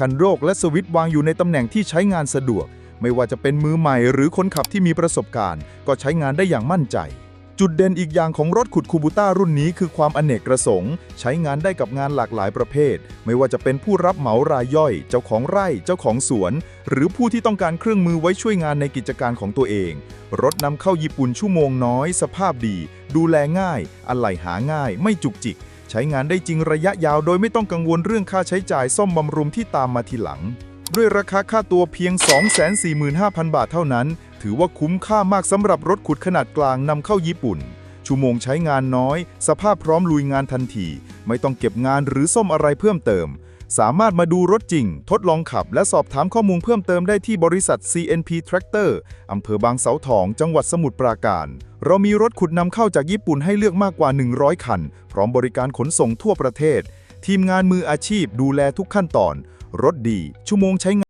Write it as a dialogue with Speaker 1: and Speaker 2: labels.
Speaker 1: คันโรคและสวิตช์วางอยู่ในตำแหน่งที่ใช้งานสะดวก ไม่ว่าจะเป็นมือใหม่หรือคนขับที่มีประสบการณ์ ก็ใช้งานได้อย่างมั่นใจ จุดเด่นอีกอย่างของรถขุดคูบูต้ารุ่นนี้คือความอเนกประสงค์ ใช้งานได้กับงานหลากหลายประเภท ไม่ว่าจะเป็นผู้รับเหมารายย่อย เจ้าของไร่ เจ้าของสวน หรือผู้ที่ต้องการเครื่องมือไว้ช่วยงานในกิจการของตัวเอง รถนำเข้าญี่ปุ่นชั่วโมงน้อย สภาพดี ดูแลง่าย อะไหล่หาง่าย ไม่จุกจิก ใช้งานได้จริงระยะยาวโดยไม่ต้องกังวลเรื่องค่าใช้จ่ายซ่อมบำรุงที่ตามมาทีหลัง ด้วยราคาค่าตัวเพียง 245,000 บาทเท่านั้น ถือว่าคุ้มค่ามากสำหรับรถขุดขนาดกลางนำเข้าญี่ปุ่น ชั่วโมงใช้งานน้อย สภาพพร้อมลุยงานทันที ไม่ต้องเก็บงานหรือซ่อมอะไรเพิ่มเติม สามารถมาดูรถจริง ทดลองขับ และสอบถามข้อมูลเพิ่มเติมได้ที่บริษัท CNP Tractor อำเภอบางเสาทอง จังหวัดสมุทรปราการ เรามีรถขุดนำเข้าจากญี่ปุ่นให้เลือกมากกว่า 100 คัน พร้อมบริการขนส่งทั่วประเทศ ทีมงานมืออาชีพดูแลทุกขั้นตอน รถดี ชั่วโมงใช้งาน